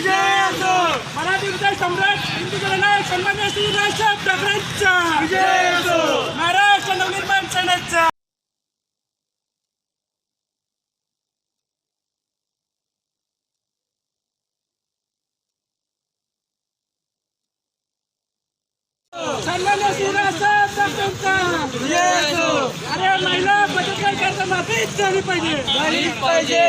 विजय असो मराठी हृदय सम्राट हिंदू जननायक सन्मान्य श्री राजसाहेब ठाकरेंचा. विजय महाराष्ट्र नवनिर्माण सेनेचा. सन्मान्य श्री राजसाहेब ठाकरेंचा. विजय असो अरे महिला बचत गटांचा माफीच झाली पाहिजे. झालीच पाहिजे.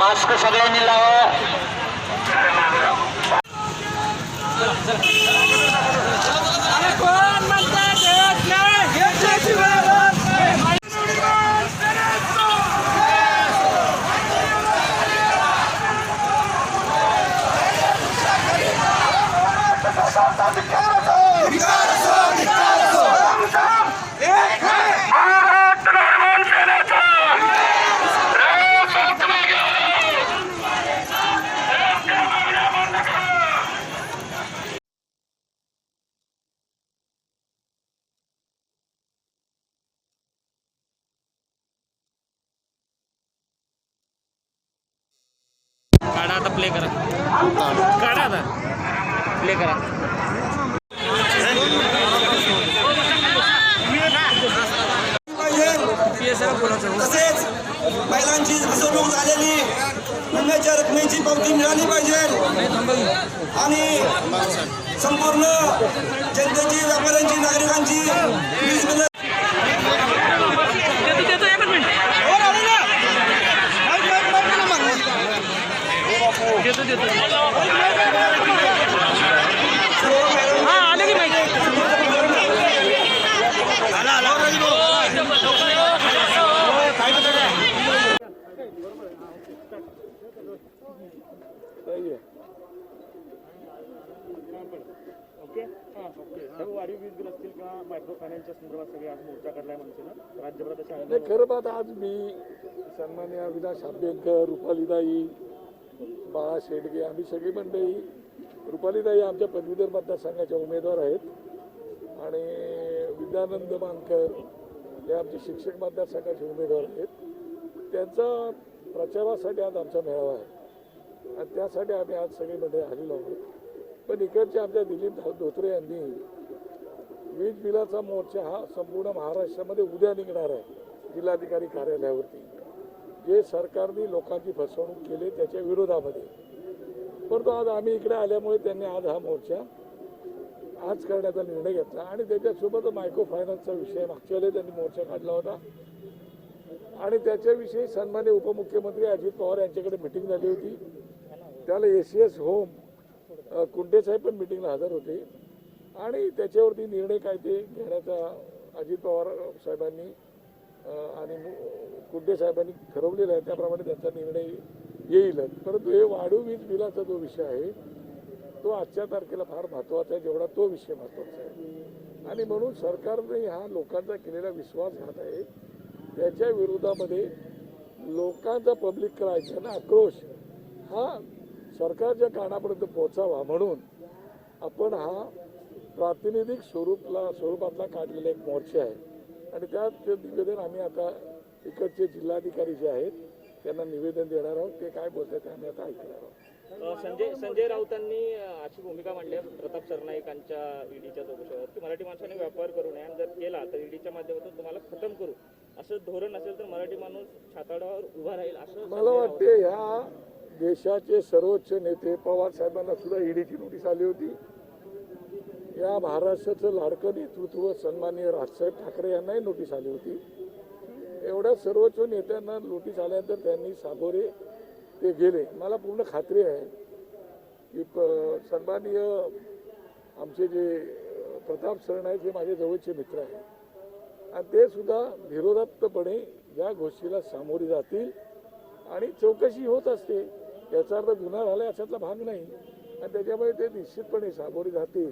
मास्क सगळ्यांनी लावा अरे कोण म्हणतात देत नाही घेतल्याची वेळ नाही. नवनिर्माण सेनेचा. काढा आता प्ले करा. काढा आता. प्ले करा. तसेच महिलांची फसवणूक झालेली. गुन्ह्याच्या रकमेची पावती मिळाली पाहिजे. आणि संपूर्ण जनतेची व्यापाऱ्यांची नागरिकांची वीज बिल सर्व वाढीव वीज बिल असतील किंवा मायक्रो फायनान्सच्या संदर्भात सगळे आज मोर्चा काढलाय राज्यभरात अशा नाही खरं आज मी सन्मान्य अविनाश आंबेडकर रुपालीदाई बाळा शेडगे आम्ही सगळी मंडळी रुपालीताई आमच्या पदवीधर मतदारसंघाच्या उमेदवार आहेत. आणि विद्यानंद मानकर हे आमचे शिक्षक मतदारसंघाचे उमेदवार आहेत. त्यांचा प्रचारासाठी आज आमचा मेळावा आहे. आणि त्यासाठी आम्ही आज सगळी मंडळी आलेलो आहोत. पण इकडचे आमच्या दिलीप धोत्रे यांनी वीज बिलाचा मोर्चा हा संपूर्ण महाराष्ट्रामध्ये उद्या निघणार आहे जिल्हाधिकारी कार्यालयावरती. जे सरकारने लोकांची फसवणूक केली त्याच्या विरोधामध्ये. परंतु आज आम्ही इकडे आल्यामुळे त्यांनी आज हा मोर्चा आज करण्याचा निर्णय घेतला. आणि त्याच्यासोबत मायक्रो फायनान्सचा विषय मागच्या वेळेला त्यांनी मोर्चा काढला होता. आणि त्याच्याविषयी सन्मान्य उपमुख्यमंत्री अजित पवार यांच्याकडे मिटिंग झाली होती. त्याला ए सी एस होम अ, कुंडे साहेब पण मिटिंगला हजर होते. आणि त्याच्यावरती निर्णय काय ते घेण्याचा अजित पवार साहेबांनी आणि मु- कुंडे साहेबांनी ठरवलेलं आहे त्याप्रमाणे त्यांचा निर्णय येईलच परंतु हे वाढीव वीज बिलाचा जो विषय आहे तो आजच्या तारखेला फार महत्त्वाचा आहे जेवढा तो विषय महत्त्वाचा आहे. आणि म्हणून सरकारने हा लोकांचा केलेला विश्वासघात आहे. त्याच्या विरोधामध्ये लोकांचा पब्लिक क्रायचा आणि आक्रोश. हा सरकारच्या कानापर्यंत पोहोचावा म्हणून आपण हा प्रातिनिधिक स्वरूपला स्वरूपातला काढलेला एक मोर्चा आहे. आणि त्यात ते निवेदन आम्ही आता इकडचे जिल्हाधिकारी जे आहेत त्यांना निवेदन देणार आहोत. ते काय बोलतात ते आम्ही आता ऐकणार आहोत. संजय संजय राऊतांनी अशी भूमिका मांडली आहे प्रताप सरनाईकांच्या ईडीच्या चौकशीवर. की मराठी माणसाने व्यापार करू नये आणि जर केला तर ईडीच्या माध्यमातून तुम्हाला खतम करू. असं धोरण असेल तर मराठी माणूस छाताडावर उभा राहील असं मला वाटते ह्या देशाचे सर्वोच्च नेते पवार साहेबांना सुद्धा ईडीची नोटीस आली होती. या महाराष्ट्राचं लाडकं नेतृत्व सन्माननीय राजसाहेब ठाकरे यांनाही नोटीस आली होती. एवढ्या सर्वोच्च नेत्यांना नोटीस आल्यानंतर त्यांनी साबोरे ते गेले. मला पूर्ण खात्री आहे की प सन्माननीय आमचे जे प्रताप सरण आहेत हे माझे जवळचे मित्र आहेत. आणि ते सुद्धा धीरोदात्तपणे या गोष्टीला सामोरे जातील आणि चौकशी होत असते. याचा अर्थ गुन्हा झाला याच्यातला भाग नाही. आणि त्याच्यामुळे ते निश्चितपणे सामोरे जातील.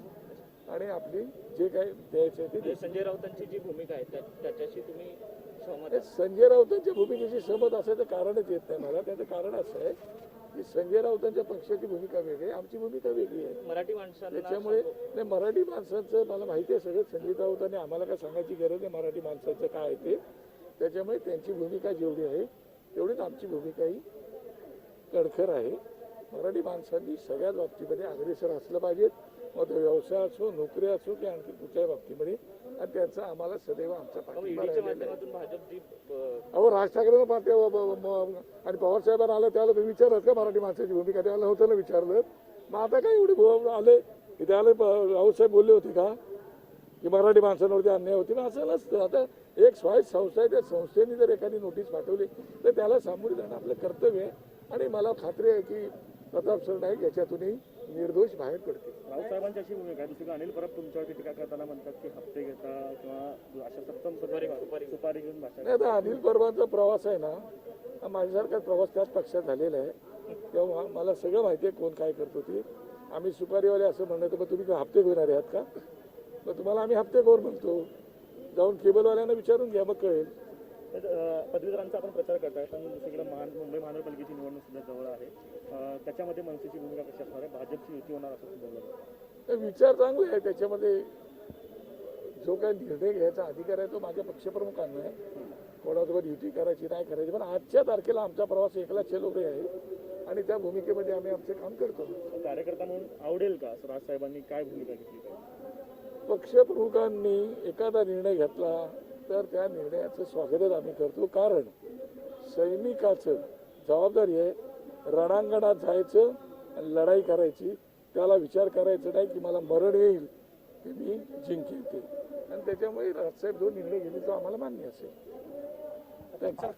आणि आपली जे काही द्यायचं ते म्हणजे संजय राऊतांची जी भूमिका आहे त्या- त्याच्याशी तुम्ही सहमत हे संजय राऊतांच्या भूमिकेशी सहमत असायचं कारणच येत नाही मला. त्याचं कारण असं आहे की संजय राऊतांच्या पक्षाची भूमिका वेगळी आहे आमची भूमिका वेगळी आहे. मराठी माणसांना त्याच्यामुळे नाही मराठी माणसांचं मला माहिती आहे सगळं. संजय राऊतांनी आम्हाला काय सांगायची गरज आहे मराठी माणसाचं काय आहे ते. त्याच्यामुळे त्यांची भूमिका जेवढी आहे तेवढीच आमची भूमिकाही कणखर आहे. मराठी माणसांनी सगळ्याच बाबतीमध्ये अग्रेसर असलं पाहिजे मग तो व्यवसाय असो नोकरी असो की आणखी कुठल्याही बाबतीमध्ये. आणि त्यांचा आम्हाला सदैव आमचा पाठिंबा अहो राज ठाकरेंना पाहते आणि पवार साहेबांना आलं त्याला तुम्ही विचारत का मराठी माणसाची भूमिका? त्याला नव्हतं ना विचारलं. मग आता काय एवढे आले? आले प- राऊतसाहेब बोलले होते का? की मराठी माणसांवरती अन्याय होती. ना असं नसतं. आता एक स्वायत्त संस्था आहे त्या संस्थेने जर एखादी नोटीस पाठवली तर त्याला सामोरे जाणं आपलं कर्तव्य आहे. आणि मला खात्री आहे की प्रताप सरनाईक याच्यातूनही निर्दोष बाहेर पडतील. राऊतसाहेबांची अशी भूमिका आहे. दुसरीकडे अनिल परब तुमच्यावरती टीका करताना म्हणतात की हप्ते घेता किंवा अशा सप्तम सुपारी सुपारी घेऊन नाही आता अनिल परबांचा प्रवास आहे ना हा माझ्यासारखाच प्रवास त्याच पक्षात झालेला आहे. तेव्हा मला सगळं माहिती आहे कोण काय करतो ते. आम्ही सुपारीवाले असं म्हणलं तर मग तुम्ही काय हप्ते घेणार आहात का? मग तुम्हाला आम्ही हप्तेखोर म्हणतो. जाऊन केबलवाल्यांना विचारून घ्या मग कळेल. पदवीधरांचा आपण प्रचार करताय पण दुसरीकडे महान मुंबई महानगरपालिकेची निवडणूक सुद्धा जवळ आहे. त्याच्यामध्ये मनसेची भूमिका कशी असणार आहे? भाजपची युती होणार असं सुद्धा बोललं विचार चांगले आहे. त्याच्यामध्ये जो काही निर्णय घ्यायचा अधिकार आहे तो माझ्या पक्षप्रमुखांना आहे. कोणासोबत युती करायची नाही करायची पण आजच्या तारखेला आमचा प्रवास एकला चलोरे आहे आणि त्या भूमिकेमध्ये आम्ही आमचे काम करतो. कार्यकर्ता म्हणून आवडेल का? राजसाहेबांनी काय भूमिका घेतली पक्षप्रमुखांनी एखादा निर्णय घेतला तर त्या निर्णयाचं स्वागतच आम्ही करतो. कारण सैनिकाचं जबाबदारी आहे रणांगणात जायचं आणि लढाई करायची. त्याला विचार करायचा नाही की मला मरण येईल ते मी जिंकेल ते. आणि त्याच्यामुळे राजसाहेब जो निर्णय घेतले तो आम्हाला मान्य असेल. थँक्यू